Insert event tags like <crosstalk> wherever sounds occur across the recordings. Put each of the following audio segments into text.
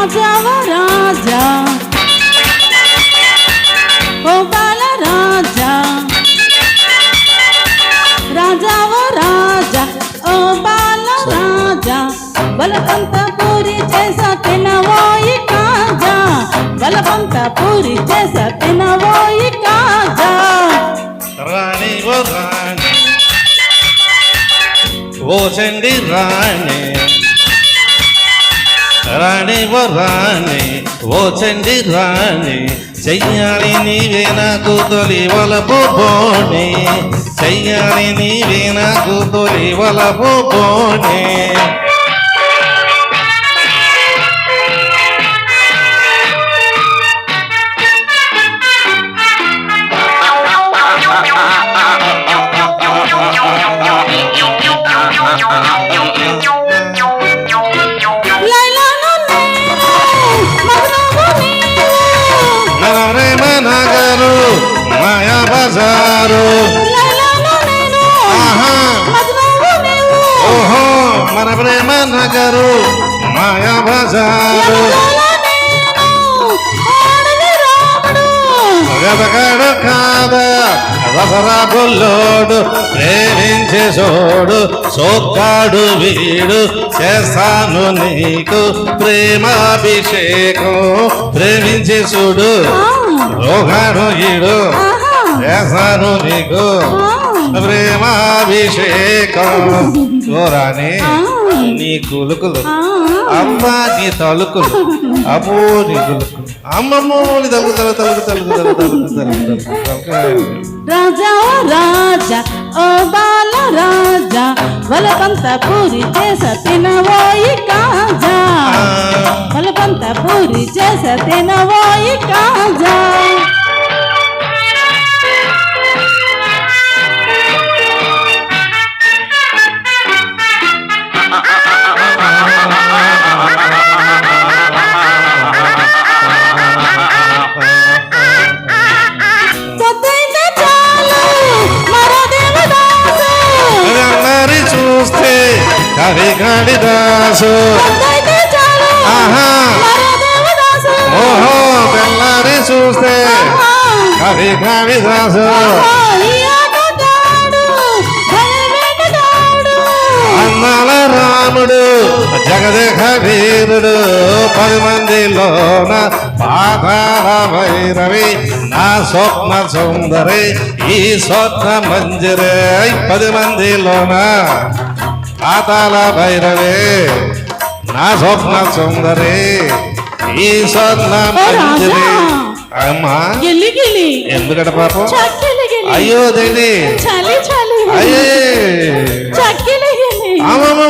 राजा वो राजा। ओ बाला राजा। राजा व राजा ओ बाला राजा। बलपंत पूरी जैसा तेना वो काजा। बलपंत पूरी जैसा तेना वो काजा। रानी वो रानी वो चंडी रानी। రాణి ఓ రాణి ఓ చండి రాణి చెయ్యాలి నీవే నాకు తొలి వలపు బోణి చెయ్యాలి నీవే నాకు తొలి వలపు బోణి ప్రేమ నగరు మాయా బజారు కాద రసరా బుల్లోడు ప్రేమించే సోడు సోక్కాడు వీడు చేస్తాను నీకు ప్రేమాభిషేకం. ప్రేమించే చూడు రోగాడు ఈడు ఆహా. చేస్తాను నీకు. ప్రేమాభిషేకం. చూరాని నీ కులుకులు అమ్మ నీ తలుకులు. అమ్మో నీ కులుకులు అమ్మమ్మో నీ తలుకు తలు తలుకు తలుకు తలుకు తలుకు తలుకు రాజా రాజా ఓ బాల రాజా వలపంత పూరి చేస తినవోయి కాజా. వలపంత పూరి చేస తినవోయి కాజా. కవి కాళిదాసు ఆహా. ఓహో తెల్లారి చూస్తే. కవి కాళిదాసు. అన్నాల రాముడు జగదేహ వీరుడు పది మందిలోన పాతాల భైరవి నా స్వప్న సుందరి ఈ స్వప్న మంజరి పది మందిలోన. పాతాల భైరవి నా స్వప్న సుందరి ఈ స్వప్న మంజరి అమ్మా! ఎందుకట పాపం? అయ్యో దేని అమ్మమ్మ!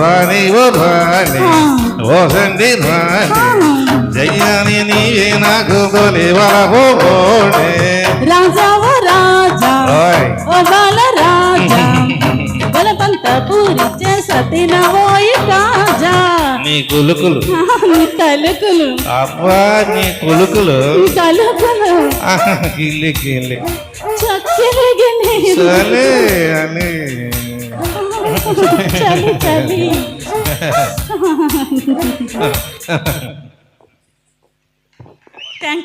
రాణి ఓ రాణి ఓ సండి రాణి జయ్యాని నీవే నాకు తొలి వరబోడే బలపంత పూరి చేస తినవోయి కాజా నీ కులుకులు నీ తలుకులు. అబ్బా నీ కులుకులు నీ తలుకులు. గిల్లి గిల్లి. చక్కిలి గిలి సరే అని. చలి చలి. <laughs> థ్యాంక్